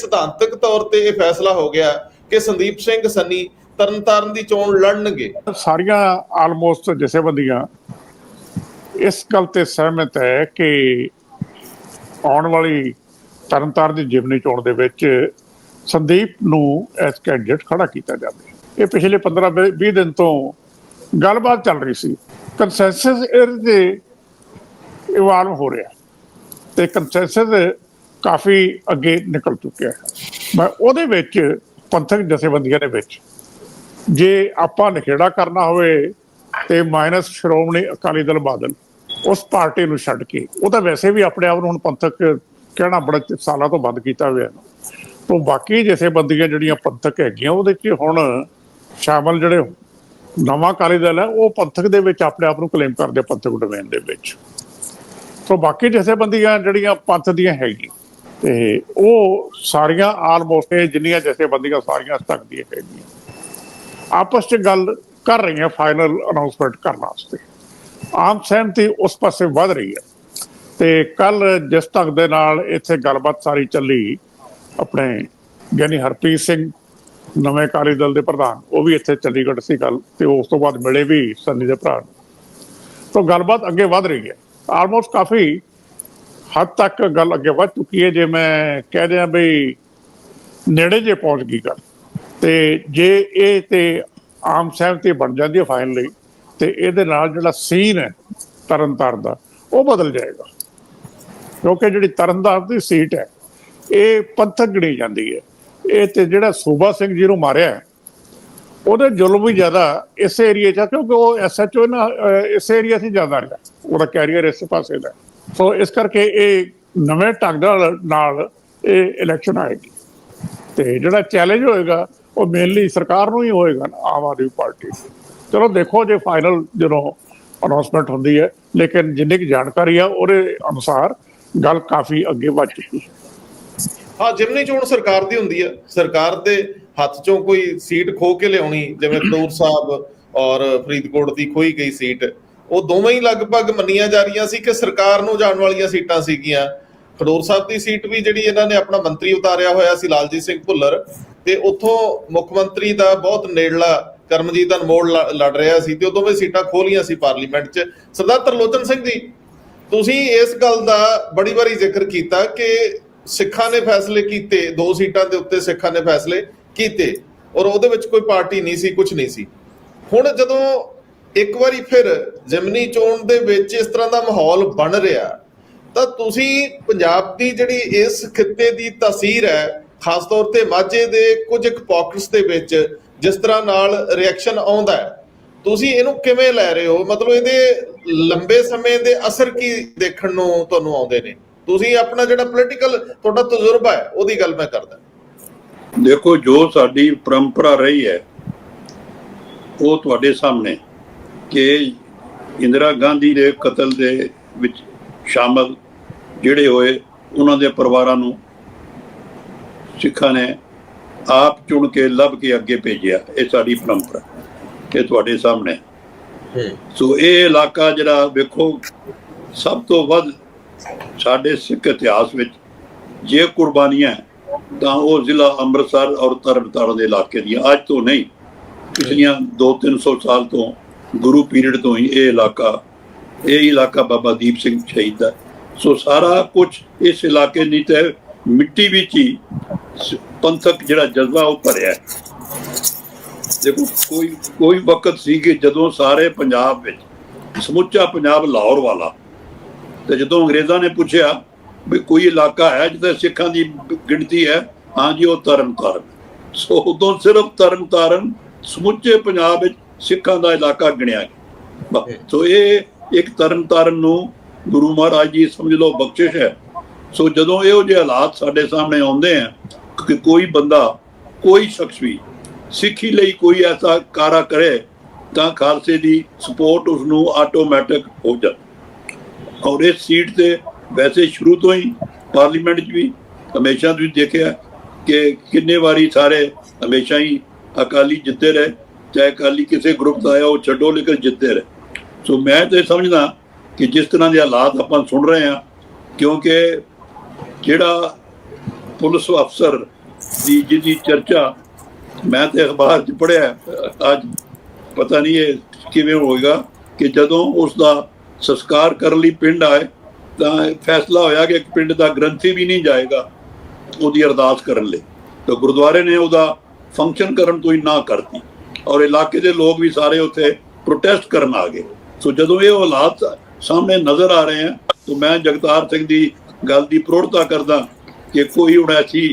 ਸਿਧਾਂਤਕ ਤੌਰ ਤੇ ਇਹ ਫੈਸਲਾ ਹੋ ਗਿਆ ਕਿ ਸੰਦੀਪ ਸਿੰਘ ਸੰਨੀ ਤਰਨਤਾਰਨ ਦੀ ਚੋਣ ਲੜਨਗੇ। ਸਾਰੀਆਂ ਆਲਮੋਸਟ ਜਥੇਬੰਦੀਆਂ ਇਸ ਗੱਲ ਤੇ ਸਹਿਮਤ ਹੈ ਕਿ ਆਉਣ ਵਾਲੀ ਤਰਨਤਾਰਨ ਦੀ ਜਿਮਨੀ ਚੋਣ ਦੇ ਵਿੱਚ ਸੰਦੀਪ ਨੂੰ ਐਸ ਕੈਂਡੀਡੇਟ ਖੜਾ ਕੀਤਾ ਜਾਵੇ। ਇਹ ਪਿਛਲੇ 15 20 ਦਿਨ ਤੋਂ ਗੱਲਬਾਤ ਚੱਲ ਰਹੀ ਸੀ। ਕੰਸੈਂਸਸ ਇਹਦੇ ਇਵਾਲਵ ਹੋ ਰਿਹਾ। ਤੇ ਕੰਸੈਂਸਸ ਕਾਫੀ ਅੱਗੇ ਨਿਕਲ ਚੁੱਕਿਆ ਹੈ। ਮੈਂ ਉਹਦੇ ਵਿੱਚ ਪੰਥਕ ਜਥੇਬੰਦੀਆਂ ਦੇ ਵਿੱਚ, ਜੇ ਆਪਾਂ ਨਖੇੜਾ ਕਰਨਾ ਹੋਵੇ ਤੇ ਮਾਈਨਸ ਸ਼੍ਰੋਮਣੀ ਅਕਾਲੀ ਦਲ ਬਾਦਲ, ਉਸ ਪਾਰਟੀ ਨੂੰ ਛੱਡ ਕੇ, ਉਹ ਤਾਂ ਵੈਸੇ ਵੀ ਆਪਣੇ ਆਪ ਨੂੰ ਹੁਣ ਪੰਥਕ ਕਹਿਣਾ ਬੜਾ ਸਾਲਾਂ ਤੋਂ ਬੰਦ ਕੀਤਾ ਹੋਇਆ। ਹੈ ਤੋਂ ਬਾਕੀ ਜਥੇਬੰਦੀਆਂ ਜਿਹੜੀਆਂ ਪੰਥਕ ਹੈਗੀਆਂ, ਉਹਦੇ 'ਚ ਹੁਣ ਸ਼ਾਮਲ ਜਿਹੜੇ ਨਵਾਂ ਅਕਾਲੀ ਦਲ ਹੈ, ਉਹ ਪੰਥਕ ਦੇ ਵਿੱਚ ਆਪਣੇ ਆਪ ਨੂੰ ਕਲੇਮ ਕਰਦੇ ਪੰਥਕ ਡੋਮੇਨ ਦੇ ਵਿੱਚ। ਸੋ ਬਾਕੀ ਜਥੇਬੰਦੀਆਂ ਜਿਹੜੀਆਂ ਪੰਥ ਦੀਆਂ ਹੈਗੀਆਂ ਤੇ ਉਹ ਸਾਰੀਆਂ ਆਲਮੋਸਟ ਜਿੰਨੀਆਂ ਜਥੇਬੰਦੀਆਂ ਸਾਰੀਆਂ ਤੱਕ ਦੀਆਂ ਹੈਗੀਆਂ। ਆਪਸ 'ਚ ਗੱਲ ਕਰ ਰਹੀਆਂ ਫਾਈਨਲ ਅਨਾਉਂਸਮੈਂਟ ਕਰਨ ਵਾਸਤੇ। ਆਮ ਸਹਿਮਤੀ ਉਸ ਪਾਸੇ ਵੱਧ ਰਹੀ ਹੈ। ਤੇ ਕੱਲ ਜਿਸ ਢੰਗ ਦੇ ਨਾਲ ਇੱਥੇ ਗੱਲਬਾਤ ਸਾਰੀ ਚੱਲੀ, ਆਪਣੇ ਗਿਆਨੀ ਹਰਪ੍ਰੀਤ ਸਿੰਘ, ਨਵੇਂ ਅਕਾਲੀ ਦਲ ਦੇ ਪ੍ਰਧਾਨ, ਉਹ ਵੀ ਇੱਥੇ ਚੰਡੀਗੜ੍ਹ ਸੀ ਕੱਲ ਤੇ ਉਸ ਤੋਂ ਬਾਅਦ ਮਿਲੇ ਵੀ ਸੰਨੀ ਦੇ ਭਰਾ ਨੂੰ। ਤੋਂ ਗੱਲਬਾਤ ਅੱਗੇ ਵੱਧ ਰਹੀ ਹੈ। ਆਲਮੋਸਟ ਕਾਫੀ ਹੱਦ ਤੱਕ ਗੱਲ ਅੱਗੇ ਵੱਧ ਚੁੱਕੀ ਹੈ, ਜੇ ਮੈਂ ਕਹਿ ਦਿਆਂ ਵੀ ਨੇੜੇ ਜੇ ਪਹੁੰਚ ਗਈ ਗੱਲ, ਤੇ ਜੇ ਇਹ ਤੇ ਆਮ ਸਹਿਮਤੀ ਬਣ ਜਾਂਦੀ ਹੈ ਫਾਈਨਲੀ ਤੇ ਇਹਦੇ ਨਾਲ ਜਿਹੜਾ ਸੀਨ ਹੈ ਤਰਨਤਾਰਨ ਦਾ, ਉਹ ਬਦਲ ਜਾਏਗਾ। ਕਿਉਂਕਿ ਜਿਹੜੀ ਤਰਨਤਾਰਨ ਦੀ ਸੀਟ ਹੈ, ਇਹ ਪੰਥਕ ਗਿਣੀ ਜਾਂਦੀ ਹੈ। ਇਹ ਤੇ ਜਿਹੜਾ ਸੂਬਾ ਸਿੰਘ ਜੀ ਨੂੰ ਮਾਰਿਆ ਉਹਦੇ ਜ਼ੁਲਮ ਵੀ ਜ਼ਿਆਦਾ ਇਸ ਏਰੀਏ 'ਚ ਆ, ਕਿਉਂਕਿ ਉਹ ਐਸਐਚਓ ਨਾ ਇਸ ਏਰੀਆ 'ਚ ਜ਼ਿਆਦਾ ਰਿਹਾ, ਉਹਦਾ ਕੈਰੀਅਰ ਇਸ ਪਾਸੇ ਦਾ। ਸੋ ਇਸ ਕਰਕੇ ਇਹ ਨਵੇਂ ਢੰਗ ਨਾਲ ਇਹ ਇਲੈਕਸ਼ਨ ਆਏਗੀ। ਤੇ ਜਿਹੜਾ ਚੈਲੰਜ ਹੋਏਗਾ, ਉਹ ਮੇਨਲੀ ਸਰਕਾਰ ਨੂੰ ਹੀ ਹੋਏਗਾ ਆਮ ਆਦਮੀ ਪਾਰਟੀ ਚਲੋ ਦੇਖੋ ਜੇ ਫਾਈਨਲ ਜਦੋਂ ਅਨਾਉਂਸਮੈਂਟ ਹੁੰਦੀ ਹੈ, ਲੇਕਿਨ ਜਿੰਨੀ ਕੁ ਜਾਣਕਾਰੀ ਆ, ਉਹਦੇ ਅਨੁਸਾਰ ਗੱਲ ਕਾਫੀ ਅੱਗੇ ਵੱਧ ਚੁੱਕੀ ਹੈ ਹਾਂ ਜਿਮਨੀ ਚੋਣ ਸਰਕਾਰ ਦੀ ਹੁੰਦੀ ਹੈ, ਸਰਕਾਰ ਦੇ ਹੱਥ ਚੋਂ ਕੋਈ ਸੀਟ ਖੋ ਕੇ ਲਿਆਉਣੀ, ਜਿਵੇਂ ਖਡੂਰ ਸਾਹਿਬ ਔਰ ਫਰੀਦਕੋਟ ਦੀ ਖੋਈ ਗਈ ਸੀਟ ਉਹ ਦੋਵੇਂ ਹੀ ਲਗਭਗ ਮੰਨੀਆਂ ਜਾ ਰਹੀਆਂ ਸੀ ਕਿ ਸਰਕਾਰ ਨੂੰ ਜਾਣ ਵਾਲੀਆਂ ਸੀਟਾਂ ਸੀਗੀਆਂ। ਖਡੂਰ ਸਾਹਿਬ ਦੀ ਸੀਟ ਵੀ ਜਿਹੜੀ ਇਹਨਾਂ ਨੇ ਆਪਣਾ ਮੰਤਰੀ ਉਤਾਰਿਆ ਹੋਇਆ ਸੀ, ਲਾਲਜੀਤ ਸਿੰਘ ਭੁੱਲਰ, ਤੇ ਉੱਥੋਂ ਮੁੱਖ ਮੰਤਰੀ ਦਾ ਬਹੁਤ ਨੇੜਲਾ ਕਰਮਜੀਤ ਅਨਮੋਲ ਲੜ ਰਿਹਾ ਸੀ ਤੇ ਉਹ ਦੋਵੇਂ ਸੀਟਾਂ ਖੋਲੀਆਂ ਸੀ ਪਾਰਲੀਮੈਂਟ 'ਚ। ਸਰਦਾਰ ਤਰਲੋਚਨ ਸਿੰਘ ਜੀ, ਤੁਸੀਂ ਇਸ ਗੱਲ ਦਾ ਬੜੀ ਵਾਰੀ ਜ਼ਿਕਰ ਕੀਤਾ ਕਿ ਸਿੱਖਾਂ ਨੇ ਫੈਸਲੇ ਕੀਤੇ, ਦੋ ਸੀਟਾਂ ਦੇ ਉੱਤੇ ਸਿੱਖਾਂ ਨੇ ਫੈਸਲੇ ਕੀਤੇ ਔਰ ਉਹਦੇ ਵਿੱਚ ਕੋਈ ਪਾਰਟੀ ਨਹੀਂ ਸੀ ਕੁਝ ਨਹੀਂ ਸੀ। ਹੁਣ ਜਦੋਂ ਇੱਕ ਵਾਰੀ ਫਿਰ ਜਿਮਨੀ ਚੋਣ ਦੇ ਵਿੱਚ ਇਸ ਤਰ੍ਹਾਂ ਦਾ ਮਾਹੌਲ ਬਣ ਰਿਹਾ ਤਾਂ ਤੁਸੀਂ ਪੰਜਾਬ ਦੀ ਜਿਹੜੀ ਇਸ ਖਿੱਤੇ ਦੀ ਤਾਸੀਰ ਹੈ, ਖਾਸ ਤੌਰ ਤੇ ਮਾਝੇ ਦੇ ਕੁਝ ਇੱਕ ਪਾਕਟਸ ਦੇ ਵਿੱਚ ਜਿਸ ਤਰ੍ਹਾਂ ਨਾਲ ਰਿਐਕਸ਼ਨ ਆਉਂਦਾ ਹੈ, ਤੁਸੀਂ ਇਹਨੂੰ ਕਿਵੇਂ ਲੈ ਰਹੇ ਹੋ? ਮਤਲਬ ਇਹਦੇ ਲੰਬੇ ਸਮੇਂ ਦੇ ਅਸਰ ਕੀ ਦੇਖਣ ਨੂੰ ਤੁਹਾਨੂੰ ਆਉਂਦੇ ਨੇ? ਤੁਸੀਂ ਆਪਣਾ ਜਿਹੜਾ ਪੋਲੀਟੀਕਲ ਤੁਹਾਡਾ ਤਜਰਬਾ ਹੈ, ਉਹਦੀ ਗੱਲ ਮੈਂ ਕਰਦਾ। ਦੇਖੋ, ਜੋ ਸਾਡੀ ਪਰੰਪਰਾ ਰਹੀ ਹੈ, ਉਹ ਤੁਹਾਡੇ ਸਾਹਮਣੇ ਕਿ ਇੰਦਰਾ ਗਾਂਧੀ ਦੇ ਕਤਲ ਦੇ ਵਿੱਚ ਸ਼ਾਮਲ ਜਿਹੜੇ ਹੋਏ ਉਹਨਾਂ ਦੇ ਪਰਿਵਾਰਾਂ ਨੂੰ ਸਿੱਖਾਂ ਨੇ ਆਪ ਚੁਣ ਕੇ ਲੱਭ ਕੇ ਅੱਗੇ ਭੇਜਿਆ। ਇਹ ਸਾਡੀ ਪਰੰਪਰਾ ਇਹ ਤੁਹਾਡੇ ਸਾਹਮਣੇ। ਸੋ ਇਹ ਇਲਾਕਾ ਜਿਹੜਾ ਵੇਖੋ ਸਭ ਤੋਂ ਵੱਧ ਸਾਡੇ ਸਿੱਖ ਇਤਿਹਾਸ ਵਿੱਚ ਜੇ ਕੁਰਬਾਨੀਆਂ ਤਾਂ ਉਹ ਜ਼ਿਲ੍ਹਾ ਅੰਮ੍ਰਿਤਸਰ ਔਰ ਤਰਨਤਾਰਨ ਦੇ ਇਲਾਕੇ ਦੀਆਂ। ਅੱਜ ਤੋਂ ਨਹੀਂ ਪਿਛਲੀਆਂ 2-300 ਸਾਲ ਤੋਂ ਗੁਰੂ ਪੀਰੀਅਡ ਤੋਂ ਹੀ ਇਹ ਇਲਾਕਾ ਇਹ ਇਲਾਕਾ ਬਾਬਾ ਦੀਪ ਸਿੰਘ ਸ਼ਹੀਦ ਦਾ। ਸੋ ਸਾਰਾ ਕੁਝ ਇਸ ਇਲਾਕੇ ਨਹੀਂ ਤੇ ਮਿੱਟੀ ਵਿੱਚ ਹੀ ਪੰਥਕ ਜਿਹੜਾ ਜਜ਼ਬਾ ਉਹ ਭਰਿਆ ਦੇਖੋ, ਕੋਈ ਕੋਈ ਵਕਤ ਸੀ ਕਿ ਜਦੋਂ ਸਾਰੇ ਪੰਜਾਬ ਵਿੱਚ, ਸਮੁੱਚਾ ਪੰਜਾਬ ਲਾਹੌਰ ਵਾਲਾ, ਤੇ ਜਦੋਂ ਅੰਗਰੇਜ਼ਾਂ ਨੇ ਪੁੱਛਿਆ ਵੀ ਕੋਈ ਇਲਾਕਾ ਹੈ ਜਿੱਥੇ ਸਿੱਖਾਂ ਦੀ ਗਿਣਤੀ ਹੈ, ਹਾਂਜੀ, ਉਹ ਤਰਨਤਾਰਨ। ਸੋ ਉਦੋਂ ਸਿਰਫ ਤਰਨਤਾਰਨ ਸਮੁੱਚੇ ਪੰਜਾਬ ਵਿੱਚ ਸਿੱਖਾਂ ਦਾ ਇਲਾਕਾ ਗਿਣਿਆ ਗਿਆ। ਸੋ ਇਹ ਇੱਕ ਤਰਨਤਾਰਨ ਨੂੰ ਗੁਰੂ ਮਹਾਰਾਜ ਜੀ ਸਮਝ ਲਓ ਬਖਸ਼ਿਸ਼ ਹੈ। ਸੋ ਜਦੋਂ ਇਹੋ ਜਿਹੇ ਹਾਲਾਤ ਸਾਡੇ ਸਾਹਮਣੇ ਆਉਂਦੇ ਆ ਕਿ ਕੋਈ ਬੰਦਾ ਕੋਈ ਸ਼ਖਸ ਵੀ ਸਿੱਖੀ ਲਈ ਕੋਈ ਐਸਾ ਕਾਰਾ ਕਰੇ ਤਾਂ ਖਾਲਸੇ ਦੀ ਸਪੋਰਟ ਉਸ ਨੂੰ ਆਟੋਮੈਟਿਕ ਹੋ ਜਾਂਦੀ ਔਰ ਇਸ ਸੀਟ ਤੇ ਵੈਸੇ ਸ਼ੁਰੂ ਤੋਂ ਹੀ ਪਾਰਲੀਮੈਂਟ 'ਚ ਵੀ ਹਮੇਸ਼ਾ ਤੁਸੀਂ ਦੇਖਿਆ ਕਿ ਕਿੰਨੇ ਵਾਰੀ ਸਾਰੇ ਹਮੇਸ਼ਾ ਹੀ ਅਕਾਲੀ ਜਿੱਤੇ ਰਹੇ। ਚਾਹੇ ਅਕਾਲੀ ਕਿਸੇ ਗਰੁੱਪ ਦਾ ਆਇਆ, ਉਹ ਛੱਡੋ, ਲੇਕਿਨ ਜਿੱਤੇ ਰਹੇ। ਸੋ ਮੈਂ ਤੇ ਸਮਝਦਾ ਕਿ ਜਿਸ ਤਰ੍ਹਾਂ ਦੇ ਹਾਲਾਤ ਆਪਾਂ ਸੁਣ ਰਹੇ ਹਾਂ, ਕਿਉਂਕਿ ਜਿਹੜਾ ਪੁਲਿਸ ਅਫਸਰ ਦੀ ਜਿਹਦੀ ਚਰਚਾ ਮੈਂ ਤੇ ਅਖਬਾਰ 'ਚ ਪੜਿਆ ਅੱਜ ਪਤਾ ਨਹੀਂ ਇਹ ਕਿਵੇਂ ਹੋਏਗਾ ਕਿ ਜਦੋਂ ਉਸ ਦਾ ਸੰਸਕਾਰ ਕਰਨ ਲਈ ਪਿੰਡ ਆਏ, ਤਾਂ ਫੈਸਲਾ ਹੋਇਆ ਕਿ ਇੱਕ ਪਿੰਡ ਦਾ ਗ੍ਰੰਥੀ ਵੀ ਨਹੀਂ ਜਾਏਗਾ ਉਹਦੀ ਅਰਦਾਸ ਕਰਨ ਲਈ। ਤਾਂ ਗੁਰਦੁਆਰੇ ਨੇ ਉਹਦਾ ਫੰਕਸ਼ਨ ਕਰਨ ਤੋਂ ਹੀ ਨਾ ਕਰਤੀ। ਔਰ ਇਲਾਕੇ ਦੇ ਲੋਕ ਵੀ ਸਾਰੇ ਉੱਥੇ ਪ੍ਰੋਟੈਸਟ ਕਰਨ ਆ ਗਏ। ਸੋ ਜਦੋਂ ਇਹ ਹਾਲਾਤ ਸਾਹਮਣੇ ਨਜ਼ਰ ਆ ਰਹੇ ਹਨ ਤਾਂ ਮੈਂ ਜਗਤਾਰ ਸਿੰਘ ਦੀ ਗੱਲ ਦੀ ਪ੍ਰੋੜਤਾ ਕਰਦਾ ਕਿ ਕੋਈ ਹੁਣ ਐਸੀ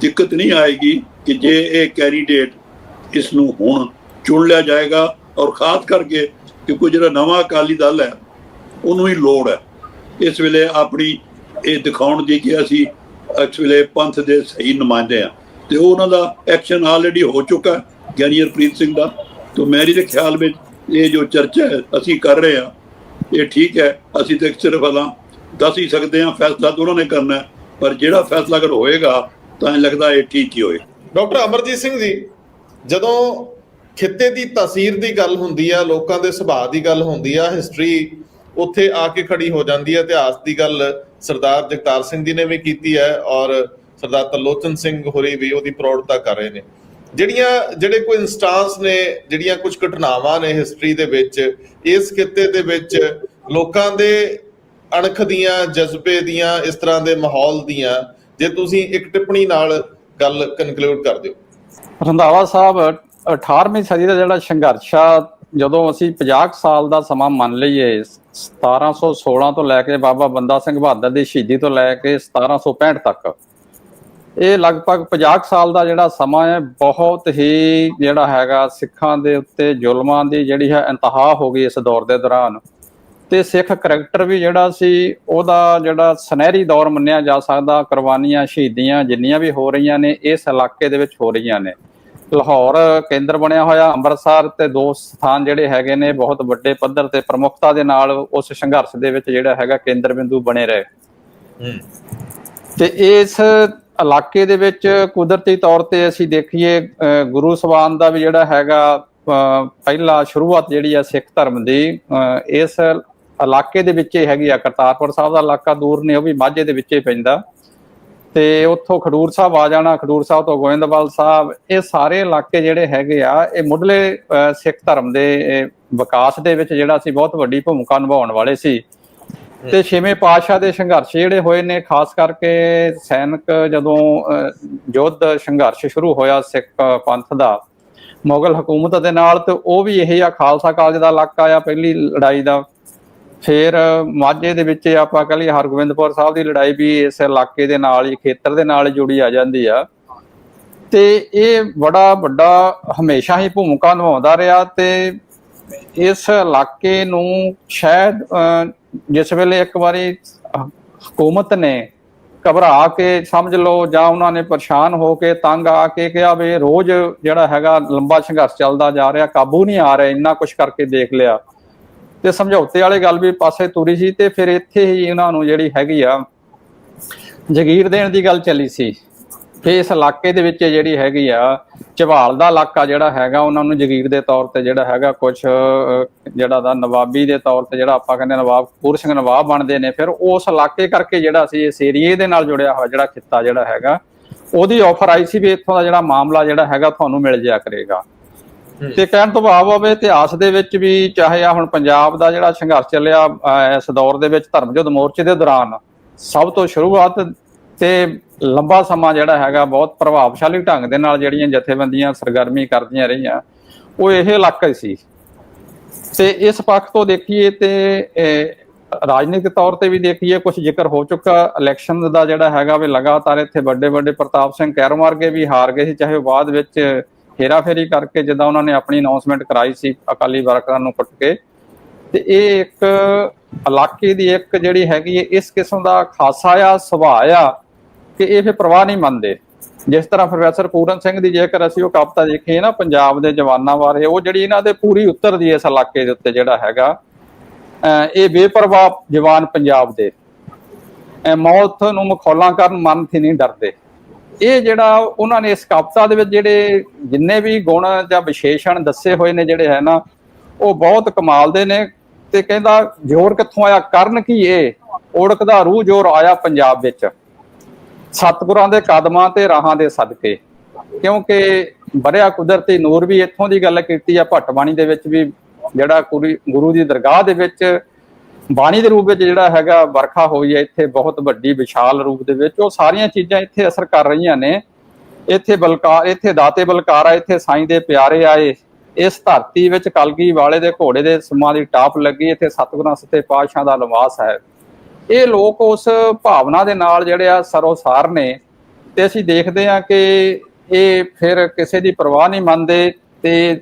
ਦਿੱਕਤ ਨਹੀਂ ਆਏਗੀ ਕਿ ਜੇ ਇਹ ਕੈਂਡੀਡੇਟ ਇਸ ਨੂੰ ਹੁਣ ਚੁਣ ਲਿਆ ਜਾਏਗਾ ਔਰ ਖਾਸ ਕਰਕੇ ਕਿਉਂਕਿ ਜਿਹੜਾ ਨਵਾਂ ਅਕਾਲੀ ਦਲ ਹੈ, ਉਹਨੂੰ ਹੀ ਲੋੜ ਹੈ। ਇਸ ਵੇਲੇ ਆਪਣੀ ਇਹ ਦਿਖਾਉਣ ਦੀ ਕਿ ਅਸੀਂ ਇਸ ਵੇਲੇ ਪੰਥ ਦੇ ਸਹੀ ਨੁਮਾਇੰਦੇ ਆ ਤੇ ਉਹ ਉਹਨਾਂ ਦਾ ਐਕਸ਼ਨ ਆਲਰੇਡੀ ਹੋ ਚੁੱਕਾ ਗਿਆਨੀ ਹਰਪ੍ਰੀਤ ਸਿੰਘ ਦਾ, ਤੋਂ ਮੇਰੀ ਦੇ ਖਿਆਲ ਵਿੱਚ ਇਹ ਜੋ ਚਰਚਾ ਹੈ, ਅਸੀਂ ਕਰ ਰਹੇ ਹਾਂ। ਇਹ ਠੀਕ ਹੈ, ਅਸੀਂ ਤੇ ਸਿਰਫ ਹਲਾਂ ਦੱਸ ਹੀ ਸਕਦੇ ਹਾਂ, ਫੈਸਲਾ ਤਾਂ ਉਹਨਾਂ ਨੇ ਕਰਨਾ ਪਰ ਜਿਹੜਾ ਫੈਸਲਾ ਅਗਰ ਹੋਏਗਾ, ਤਾਂ ਇਹ ਲੱਗਦਾ ਇਹ ਠੀਕ ਹੀ ਹੋਏ ਡਾਕਟਰ ਅਮਰਜੀਤ ਸਿੰਘ ਜੀ, ਜਦੋਂ ਖਿੱਤੇ ਦੀ ਤਾਸੀਰ ਦੀ ਗੱਲ ਹੁੰਦੀ ਆ, ਲੋਕਾਂ ਦੇ ਸੁਭਾਅ ਦੀ ਗੱਲ ਹੁੰਦੀ ਆ ਹਿਸਟਰੀ ਉੱਥੇ ਆ ਕੇ ਖੜੀ ਹੋ ਜਾਂਦੀ ਹੈ ਇਤਿਹਾਸ ਦੀ ਗੱਲ ਸਰਦਾਰ ਜਗਤਾਰ ਸਿੰਘ ਜੀ ਨੇ ਵੀ ਕੀਤੀ ਹੈ, ਔਰ ਸਰਦਾਰ ਤਲੋਚਨ ਸਿੰਘ ਹੋਰੀ ਵੀ ਉਹਦੀ ਪ੍ਰੋੜਤਾ ਕਰ ਰਹੇ ਨੇ। ਜਿਹੜੀਆਂ, ਜਿਹੜੇ ਕੋਈ ਇਨਸਟੈਂਸ ਨੇ, ਜਿਹੜੀਆਂ ਕੁਝ ਘਟਨਾਵਾਂ ਨੇ ਹਿਸਟਰੀ ਦੇ ਵਿੱਚ, ਇਸ ਖਿੱਤੇ ਦੇ ਵਿੱਚ ਲੋਕਾਂ ਦੇ ਅਣਖ ਦੀਆਂ, ਜਜ਼ਬੇ ਦੀਆਂ, ਇਸ ਤਰ੍ਹਾਂ ਦੇ ਮਾਹੌਲ ਦੀਆਂ, ਜੇ ਤੁਸੀਂ ਇੱਕ ਟਿੱਪਣੀ ਨਾਲ ਗੱਲ ਕਨਕਲੂਡ ਕਰ ਦਿਓ। ਰੰਧਾਵਾ ਸਾਹਿਬ 18ਵੀਂ ਸਦੀ ਦਾ ਜਿਹੜਾ ਸੰਘਰਸ਼ ਆ, ਜਦੋਂ ਅਸੀਂ 50 ਕੁ ਸਾਲ ਦਾ ਸਮਾਂ ਮੰਨ ਲਈਏ 1716 ਤੋਂ ਲੈ ਕੇ ਬਾਬਾ ਬੰਦਾ ਸਿੰਘ ਬਹਾਦਰ ਦੀ ਸ਼ਹੀਦੀ ਤੋਂ ਲੈ ਕੇ 1765 ਤੱਕ ਇਹ ਲਗਭਗ 50 ਕੁ ਸਾਲ ਦਾ ਜਿਹੜਾ ਸਮਾਂ ਹੈ ਬਹੁਤ ਹੀ ਜਿਹੜਾ ਹੈਗਾ ਸਿੱਖਾਂ ਦੇ ਉੱਤੇ ਜ਼ੁਲਮਾਂ ਦੀ ਜਿਹੜੀ ਹੈ ਇੰਤਹਾ ਹੋ ਗਈ ਇਸ ਦੌਰ ਦੇ ਦੌਰਾਨ। ਤੇ ਸਿੱਖ ਕਰੈਕਟਰ ਵੀ ਜਿਹੜਾ ਸੀ ਉਹਦਾ ਜਿਹੜਾ ਸੁਨਹਿਰੀ ਦੌਰ ਮੰਨਿਆ ਜਾ ਸਕਦਾ ਕੁਰਬਾਨੀਆਂ ਸ਼ਹੀਦੀਆਂ ਜਿੰਨੀਆਂ ਵੀ ਹੋ ਰਹੀਆਂ ਨੇ ਇਸ ਇਲਾਕੇ ਦੇ ਵਿੱਚ ਹੋ ਰਹੀਆਂ ਨੇ। ਲਾਹੌਰ ਕੇਂਦਰ ਬਣਿਆ ਹੋਇਆ ਅੰਮ੍ਰਿਤਸਰ ਤੇ ਦੋ ਸਥਾਨ ਜਿਹੜੇ ਹੈਗੇ ਨੇ ਬਹੁਤ ਵੱਡੇ ਪੱਧਰ ਤੇ ਪ੍ਰਮੁੱਖਤਾ ਦੇ ਨਾਲ ਉਸ ਸੰਘਰਸ਼ ਦੇ ਵਿੱਚ ਜਿਹੜਾ ਹੈਗਾ ਕੇਂਦਰ ਬਿੰਦੂ ਬਣੇ ਰਹੇ। ਤੇ ਇਸ ਇਲਾਕੇ ਦੇ ਵਿੱਚ ਕੁਦਰਤੀ ਤੌਰ ਤੇ ਅਸੀਂ ਦੇਖੀਏ ਗੁਰੂ ਸਵਾਨ ਦਾ ਵੀ ਜਿਹੜਾ ਹੈਗਾ ਪਹਿਲਾ ਸ਼ੁਰੂਆਤ ਜਿਹੜੀ ਆ ਸਿੱਖ ਧਰਮ ਦੀ ਇਸ ਇਲਾਕੇ ਦੇ ਵਿੱਚ ਹੀ ਹੈਗੀ ਆ, ਕਰਤਾਰਪੁਰ ਸਾਹਿਬ ਦਾ ਇਲਾਕਾ ਦੂਰ ਨੇ, ਉਹ ਵੀ ਮਾਝੇ ਦੇ ਵਿੱਚ ਹੀ ਪੈਂਦਾ। ਤੇ ਉੱਥੋਂ ਖਡੂਰ ਸਾਹਿਬ ਆ ਜਾਣਾ, ਖਡੂਰ ਸਾਹਿਬ ਤੋਂ ਗੋਇੰਦਵਾਲ ਸਾਹਿਬ, ਇਹ ਸਾਰੇ ਇਲਾਕੇ ਜਿਹੜੇ ਹੈਗੇ ਆ, ਇਹ ਮੁੱਢਲੇ ਸਿੱਖ ਧਰਮ ਦੇ ਵਿਕਾਸ ਦੇ ਵਿੱਚ ਜਿਹੜਾ ਸੀ ਬਹੁਤ ਵੱਡੀ ਭੂਮਿਕਾ ਨਿਭਾਉਣ ਵਾਲੇ ਸੀ। ਤੇ ਛੇਵੇਂ ਪਾਤਸ਼ਾਹ ਦੇ ਸੰਘਰਸ਼ ਜਿਹੜੇ ਹੋਏ ਨੇ ਖਾਸ ਕਰਕੇ ਸੈਨਿਕ ਜਦੋਂ ਯੁੱਧ ਸੰਘਰਸ਼ ਸ਼ੁਰੂ ਹੋਇਆ ਸਿੱਖ ਪੰਥ ਦਾ ਮੁਗਲ ਹਕੂਮਤ ਦੇ ਨਾਲ ਤੇ ਉਹ ਵੀ ਇਹ ਆ ਖਾਲਸਾ ਕਾਲਜ ਦਾ ਇਲਾਕਾ ਆ ਪਹਿਲੀ ਲੜਾਈ ਦਾ। ਫਿਰ ਮਾਝੇ ਦੇ ਵਿੱਚ ਆਪਾਂ ਕਹ ਲਈਏ ਹਰਗੋਬਿੰਦਪੁਰ ਸਾਹਿਬ ਦੀ ਲੜਾਈ ਵੀ ਇਸ ਇਲਾਕੇ ਦੇ ਨਾਲ ਹੀ ਖੇਤਰ ਦੇ ਨਾਲ ਜੁੜੀ ਆ ਜਾਂਦੀ ਆ। ਤੇ ਇਹ ਬੜਾ ਵੱਡਾ ਹਮੇਸ਼ਾ ਹੀ ਭੂਮਿਕਾ ਨਿਭਾਉਂਦਾ ਰਿਹਾ ਤੇ ਇਸ ਇਲਾਕੇ ਨੂੰ ਸ਼ਾਇਦ ਅਹ, ਜਿਸ ਵੇਲੇ ਇੱਕ ਵਾਰੀ ਹਕੂਮਤ ਨੇ ਘਬਰਾ ਕੇ ਸਮਝ ਲਓ ਜਾਂ ਉਹਨਾਂ ਨੇ ਪਰੇਸ਼ਾਨ ਹੋ ਕੇ ਤੰਗ ਆ ਕੇ ਕਿਹਾ ਵੀ ਰੋਜ਼ ਜਿਹੜਾ ਹੈਗਾ ਲੰਬਾ ਸੰਘਰਸ਼ ਚੱਲਦਾ ਜਾ ਰਿਹਾ, ਕਾਬੂ ਨਹੀਂ ਆ ਰਿਹਾ, ਇੰਨਾ ਕੁਝ ਕਰਕੇ ਦੇਖ ਲਿਆ। ਤੇ ਸਮਝੌਤੇ ਵਾਲੇ ਗੱਲ ਵੀ ਪਾਸੇ ਤੁਰੀ ਸੀ ਤੇ ਫਿਰ ਇੱਥੇ ਹੀ ਇਹਨਾਂ ਨੂੰ ਜਿਹੜੀ ਹੈਗੀ ਆ ਜਗੀਰ ਦੇਣ ਦੀ ਗੱਲ ਚੱਲੀ ਸੀ। ਤੇ ਇਸ ਇਲਾਕੇ ਦੇ ਵਿੱਚ ਜਿਹੜੀ ਹੈਗੀ ਆ ਝਵਾਲ ਦਾ ਇਲਾਕਾ ਜਿਹੜਾ ਹੈਗਾ ਉਹਨਾਂ ਨੂੰ ਜਗੀਰ ਦੇ ਤੌਰ ਤੇ ਜਿਹੜਾ ਹੈਗਾ ਕੁਝ ਜਿਹੜਾ ਦਾ ਨਵਾਬੀ ਦੇ ਤੌਰ ਤੇ ਜਿਹੜਾ ਆਪਾਂ ਕਹਿੰਦੇ ਨਵਾਬ ਕਪੂਰ ਸਿੰਘ ਨਵਾਬ ਬਣਦੇ ਨੇ। ਫਿਰ ਉਸ ਇਲਾਕੇ ਕਰਕੇ ਜਿਹੜਾ ਸੀ ਇਸ ਏਰੀਏ ਦੇ ਨਾਲ ਜੁੜਿਆ ਹੋਇਆ ਜਿਹੜਾ ਖਿੱਤਾ ਜਿਹੜਾ ਹੈਗਾ ਉਹਦੀ ਆਫਰ ਆਈ ਸੀ ਵੀ ਇੱਥੋਂ ਦਾ ਜਿਹੜਾ ਮਾਮਲਾ ਜਿਹੜਾ ਹੈਗਾ ਤੁਹਾਨੂੰ ਮਿਲ ਜਾਇਆ ਕਰੇਗਾ। ਤੇ ਕਹਿਣ ਤੋਂ ਭਾਵ ਹੋਵੇ ਇਤਿਹਾਸ ਦੇ ਵਿੱਚ ਵੀ ਚਾਹੇ ਆ ਹੁਣ ਪੰਜਾਬ ਦਾ ਜਿਹੜਾ ਸੰਘਰਸ਼ ਚੱਲਿਆ ਇਸ ਦੌਰ ਦੇ ਵਿੱਚ ਧਰਮ ਯੁੱਧ ਮੋਰਚੇ ਦੇ ਦੌਰਾਨ ਸਭ ਤੋਂ ਸ਼ੁਰੂਆਤ ਤੇ ਲੰਬਾ ਸਮਾਂ ਜਿਹੜਾ ਹੈਗਾ ਬਹੁਤ ਪ੍ਰਭਾਵਸ਼ਾਲੀ ਢੰਗ ਦੇ ਨਾਲ ਜਿਹੜੀਆਂ ਜਥੇਬੰਦੀਆਂ ਸਰਗਰਮੀ ਕਰਦੀਆਂ ਰਹੀਆਂ, ਉਹ ਇਹ ਇਲਾਕਾ ਹੀ ਸੀ। ਤੇ ਇਸ ਪੱਖ ਤੋਂ ਦੇਖੀਏ ਤੇ ਰਾਜਨੀਤਿਕ ਤੌਰ ਤੇ ਵੀ ਦੇਖੀਏ ਕੁਝ ਜ਼ਿਕਰ ਹੋ ਚੁੱਕਾ ਇਲੈਕਸ਼ਨ ਦਾ ਜਿਹੜਾ ਹੈਗਾ ਵੀ ਲਗਾਤਾਰ ਇੱਥੇ ਵੱਡੇ ਵੱਡੇ ਪ੍ਰਤਾਪ ਸਿੰਘ ਕੈਰੋਂ ਵਰਗੇ ਵੀ ਹਾਰ ਗਏ ਸੀ, ਚਾਹੇ ਉਹ ਬਾਅਦ ਵਿੱਚ ਹੇਰਾਫੇਰੀ ਕਰਕੇ ਜਿੱਦਾਂ ਉਹਨਾਂ ਨੇ ਆਪਣੀ ਅਨਾਉਂਸਮੈਂਟ ਕਰਾਈ ਸੀ, ਅਕਾਲੀ ਵਰਕਰਾਂ ਨੂੰ ਕੁੱਟ ਕੇ। ਤੇ ਇਹ ਇੱਕ ਇਲਾਕੇ ਦੀ ਇੱਕ ਜਿਹੜੀ ਹੈਗੀ ਹੈ, ਇਸ ਕਿਸਮ ਦਾ ਖਾਸਾ ਆ ਸੁਭਾਅ ਆ ਕਿ ਇਹ ਫਿਰ ਪ੍ਰਵਾਹ ਨਹੀਂ ਮੰਨਦੇ। ਜਿਸ ਤਰ੍ਹਾਂ ਪ੍ਰੋਫੈਸਰ ਪੂਰਨ ਸਿੰਘ ਦੀ ਜੇਕਰ ਅਸੀਂ ਉਹ ਕਵਿਤਾ ਦੇਖੀਏ ਨਾ, ਪੰਜਾਬ ਦੇ ਜਵਾਨਾਂ ਬਾਰੇ, ਉਹ ਜਿਹੜੀ ਇਹਨਾਂ ਦੇ ਪੂਰੀ ਉੱਤਰਦੀ ਹੈ ਇਸ ਇਲਾਕੇ ਦੇ ਉੱਤੇ ਜਿਹੜਾ ਹੈਗਾ ਇਹ ਬੇਪਰਵਾਹ ਜਵਾਨ ਪੰਜਾਬ ਦੇ। ਮੌਤ ਨੂੰ ਮਖੌਲਾਂ ਕਰਨ ਮਨ ਤੇ ਨਹੀਂ ਡਰਦੇ। ਇਹ ਜਿਹੜਾ ਉਹਨਾਂ ਨੇ ਇਸ ਕਵਿਤਾ ਦੇ ਵਿੱਚ ਜਿਹੜੇ ਜਿੰਨੇ ਵੀ ਗੁਣ ਜਾਂ ਵਿਸ਼ੇਸ਼ਣ ਦੱਸੇ ਹੋਏ ਨੇ ਜਿਹੜੇ ਹੈ ਨਾ, ਉਹ ਬਹੁਤ ਕਮਾਲ ਦੇ ਨੇ ਤੇ ਕਹਿੰਦਾ, ਜ਼ੋਰ ਕਿੱਥੋਂ ਆਇਆ? ਕਰਨ ਕੀ ਇਹ ਓੜਕਦਾ ਰੂਹ ਜ਼ੋਰ ਆਇਆ ਪੰਜਾਬ ਵਿੱਚ। ਸਤਿਗੁਰਾਂ ਦੇ ਕਦਮਾਂ ਤੇ ਰਾਹਾਂ ਦੇ ਸਦਕੇ। ਕਿਉਂਕਿ ਬਰਿਆ ਕੁਦਰਤੀ ਨੂਰ ਵੀ ਇੱਥੋਂ ਦੀ ਗੱਲ ਕੀਤੀ ਆ ਭੱਟਬਾਣੀ ਦੇ ਵਿੱਚ ਵੀ ਜਿਹੜਾ ਗੁਰੂ- ਗੁਰੂ ਦੀ ਦਰਗਾਹ ਦੇ ਵਿੱਚ ਬਾਣੀ ਦੇ ਰੂਪ ਵਿੱਚ ਜਿਹੜਾ ਹੈਗਾ ਵਰਖਾ ਹੋਈ ਹੈ, ਇੱਥੇ ਬਹੁਤ ਵੱਡੀ ਵਿਸ਼ਾਲ ਰੂਪ ਦੇ ਵਿੱਚ। ਉਹ ਸਾਰੀਆਂ ਚੀਜ਼ਾਂ ਇੱਥੇ ਅਸਰ ਕਰ ਰਹੀਆਂ ਨੇ। ਇੱਥੇ ਬਲਕਾਰ ਇੱਥੇ ਦਾਤੇ ਬਲਕਾਰ ਆ ਇੱਥੇ ਸਾਈਂ ਦੇ ਪਿਆਰੇ ਆਏ। ਇਸ ਧਰਤੀ ਵਿੱਚ ਕਲਗੀ ਵਾਲੇ ਦੇ ਘੋੜੇ ਦੇ ਸਮਾਂ ਦੀ ਟਾਪ ਲੱਗੀ, ਇੱਥੇ ਸਤਿਗੁਰਾਂ ਸੱਤੇ ਪਾਤਸ਼ਾਹ ਦਾ ਨਿਵਾਸ ਹੈ। ਇਹ ਲੋਕ ਉਸ ਭਾਵਨਾ ਦੇ ਨਾਲ ਜਿਹੜੇ ਆ ਸਰੋਸਾਰ ਨੇ ਤੇ ਅਸੀਂ ਦੇਖਦੇ ਆ ਕਿ ਇਹ ਫਿਰ ਕਿਸੇ ਦੀ ਪਰਵਾਹ ਨਹੀਂ ਮੰਨਦੇ ਤੇ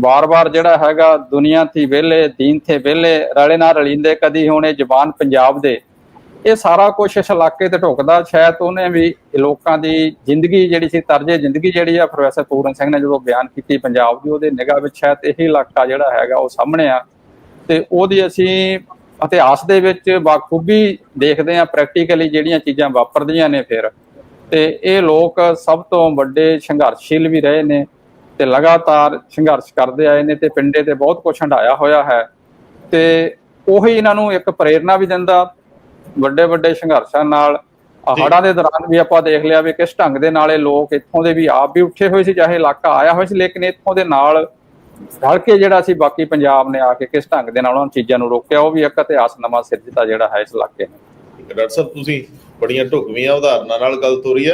ਵਾਰ-ਵਾਰ ਜਿਹੜਾ ਹੈਗਾ ਦੁਨੀਆ ਥੀ ਵਿਹਲੇ, ਦੀਨ ਥੇ ਵਿਹਲੇ, ਰਲੇ ਨਾ ਰਲਿੰਦੇ, ਕਦੀ ਹੋਣੇ ਜ਼ਬਾਨ ਪੰਜਾਬ ਦੇ। ਇਹ ਸਾਰਾ ਕੁਝ ਇਸ ਇਲਾਕੇ ਤੇ ਢੁਕਦਾ, ਸ਼ਾਇਦ ਉਹਨੇ ਵੀ ਲੋਕਾਂ ਦੀ ਜ਼ਿੰਦਗੀ ਜਿਹੜੀ ਸੀ, ਤਰਜੇ ਜ਼ਿੰਦਗੀ ਜਿਹੜੀ ਆ, ਪ੍ਰੋਫੈਸਰ ਪੂਰਨ ਸਿੰਘ ਨੇ ਜਦੋਂ ਬਿਆਨ ਕੀਤੀ ਪੰਜਾਬ ਦੀ, ਉਹਦੇ ਨਿਗਾਹ ਵਿੱਚ ਸ਼ਾਇਦ ਇਹੀ ਇਲਾਕਾ ਜਿਹੜਾ ਹੈਗਾ ਉਹ ਸਾਹਮਣੇ ਆ। ਤੇ ਉਹਦੀ ਅਸੀਂ ਇਤਿਹਾਸ ਦੇ ਵਿੱਚ ਬਾਖੂਬੀ ਦੇਖਦੇ ਆ ਪ੍ਰੈਕਟੀਕਲੀ ਜਿਹੜੀਆਂ ਚੀਜ਼ਾਂ ਵਾਪਰਦੀਆਂ ਨੇ ਫਿਰ। ਤੇ ਇਹ ਲੋਕ ਸਭ ਤੋਂ ਵੱਡੇ ਸੰਘਰਸ਼ੀਲ ਵੀ ਰਹੇ ਨੇ ਤੇ ਲਗਾਤਾਰ ਸੰਘਰਸ਼ ਕਰਦੇ ਆਏ ਨੇ ਤੇ ਪਿੰਡੇ ਤੇ ਬਹੁਤ ਕੁਝ ਹੰਡਾਇਆ ਹੋਇਆ ਹੈ। ਤੇ ਉਹੀ ਇਹਨਾਂ ਨੂੰ ਇੱਕ ਪ੍ਰੇਰਣਾ ਵੀ ਦਿੰਦਾ ਵੱਡੇ ਵੱਡੇ ਸੰਘਰਸ਼ਾਂ ਨਾਲ। ਹੜ੍ਹਾਂ ਦੇ ਦੌਰਾਨ ਵੀ ਆਪਾਂ ਦੇਖ ਲਿਆ ਵੀ ਕਿਸ ਢੰਗ ਦੇ ਨਾਲ ਇਹ ਲੋਕ ਇੱਥੋਂ ਦੇ ਵੀ ਆਪ ਵੀ ਉੱਠੇ ਹੋਏ ਸੀ ਚਾਹੇ ਇਲਾਕਾ ਆਇਆ ਹੋਇਆ ਸੀ ਲੇਕਿਨ ਇੱਥੋਂ ਦੇ ਨਾਲ ਰਲ ਕੇ ਜਿਹੜਾ ਸੀ, ਬਾਕੀ ਪੰਜਾਬ ਨੇ ਆ ਕੇ ਕਿਸ ਢੰਗ ਦੇ ਨਾਲ ਉਹਨਾਂ ਚੀਜ਼ਾਂ ਨੂੰ ਰੋਕਿਆ, ਉਹ ਵੀ ਇੱਕ ਇਤਿਹਾਸ ਨਵਾਂ ਸਿਰਜਤਾ ਜਿਹੜਾ ਹੈ ਇਸ ਇਲਾਕੇ ਨੇ। ਡਾਕਟਰ ਸਾਹਿਬ, ਤੁਸੀਂ ਬੜੀਆਂ ਢੁਕਵੀਆਂ ਉਦਾਹਰਨਾਂ ਨਾਲ ਗੱਲ ਤੋਰੀ ਆ।